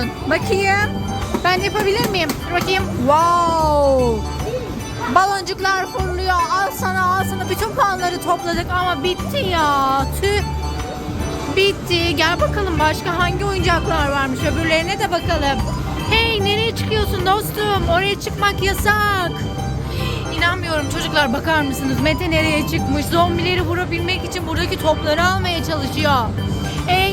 musun? Bakayım. Ben yapabilir miyim? Bakayım. Wow. Baloncuklar fırlıyor. Al sana al sana. Bütün puanları topladık ama bitti ya. Tüh. Bitti. Gel bakalım başka hangi oyuncaklar varmış. Öbürlerine de bakalım. Hey nereye çıkıyorsun dostum? Oraya çıkmak yasak. İnanmıyorum çocuklar bakar mısınız? Mete nereye çıkmış? Zombileri vurabilmek için buradaki topları almaya çalışıyor.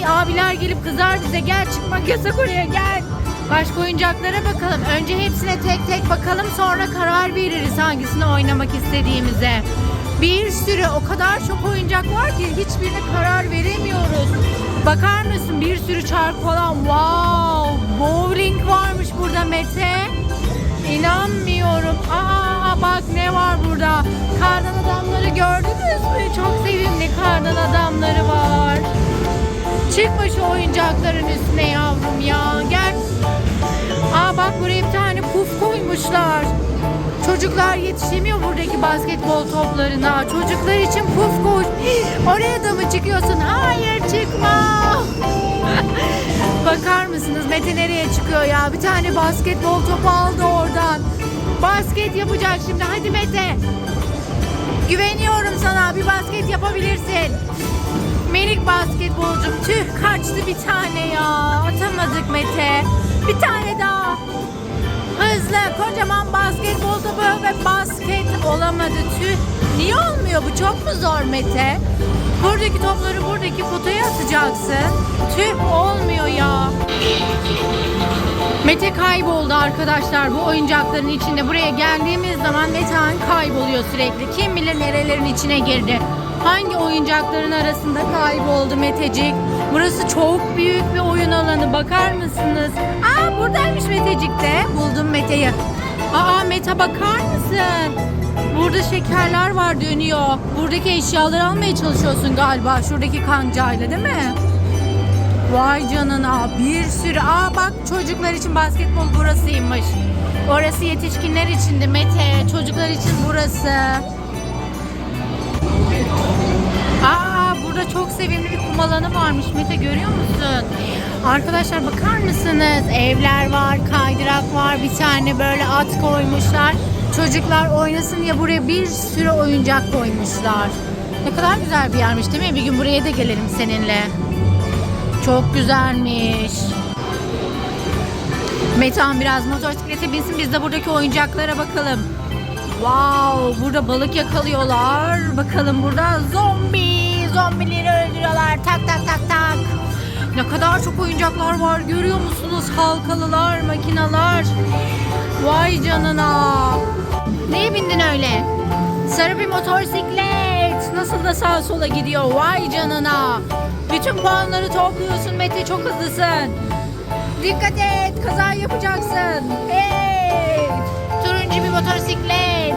Abiler gelip kızar bize gel çıkmak yasak oraya gel. Başka oyuncaklara bakalım. Önce hepsine tek tek bakalım sonra karar veririz hangisini oynamak istediğimize. Bir sürü o kadar çok oyuncak var ki hiçbirine karar veremiyoruz. Bakar mısın bir sürü çark falan. Wow! Bowling varmış burada Mete. İnanmıyorum. Aa bak ne var burada. Kardan adamları gördünüz mü? Çok sevimli Çıkma şu oyuncakların üstüne yavrum ya. Gel. Aa bak buraya bir tane puf koymuşlar. Çocuklar yetişemiyor buradaki basketbol toplarına. Çocuklar için puf koy. Oraya da mı çıkıyorsun? Hayır çıkma. Bakar mısınız Mete nereye çıkıyor ya? Bir tane basketbol topu aldı oradan. Basket yapacak şimdi. Hadi Mete. Güveniyorum sana. Bir basket yapabilirsin. Minik basketbolcum. Tüh kaçtı bir tane ya. Atamadık Mete. Bir tane daha. Hızlı kocaman basketbol topu ve basket olamadı. Tüh. Niye olmuyor bu? Çok mu zor Mete? Buradaki topları buradaki potaya atacaksın. Tüh olmuyor ya. Mete kayboldu arkadaşlar bu oyuncakların içinde. Buraya geldiğimiz zaman Metehan kayboluyor sürekli. Kim bilir nerelerin içine girdi. Hangi oyuncakların arasında kayboldu Metecik? Burası çok büyük bir oyun alanı. Bakar mısınız? Aa buradaymış Metecik de. Buldum Mete'yi. Aa Mete bakar mısın? Burada şekerler var dönüyor. Buradaki eşyaları almaya çalışıyorsun galiba. Şuradaki kancayla değil mi? Vay canına bir sürü. Aa bak çocuklar için basketbol burasıymış. Orası yetişkinler içindi Mete. Çocuklar için burası. Aa burada çok sevimli bir kum alanı varmış Mete görüyor musun? Arkadaşlar bakar mısınız? Evler var, kaydırak var, bir tane böyle at koymuşlar. Çocuklar oynasın diye buraya bir sürü oyuncak koymuşlar. Ne kadar güzel bir yermiş değil mi? Bir gün buraya da gelelim seninle. Çok güzelmiş. Metehan biraz motosiklete binsin biz de buradaki oyuncaklara bakalım. Wow, burada balık yakalıyorlar. Bakalım burada zombi, zombileri öldürüyorlar. Tak tak tak tak. Ne kadar çok oyuncaklar var görüyor musunuz? Halkalılar, makinalar. Vay canına. Neye bindin öyle? Sarı bir motosiklet. Nasıl da sağa sola gidiyor. Vay canına. Bütün puanları topluyorsun Mete çok hızlısın. Dikkat et kaza yapacaksın. Hey! bir motosiklet.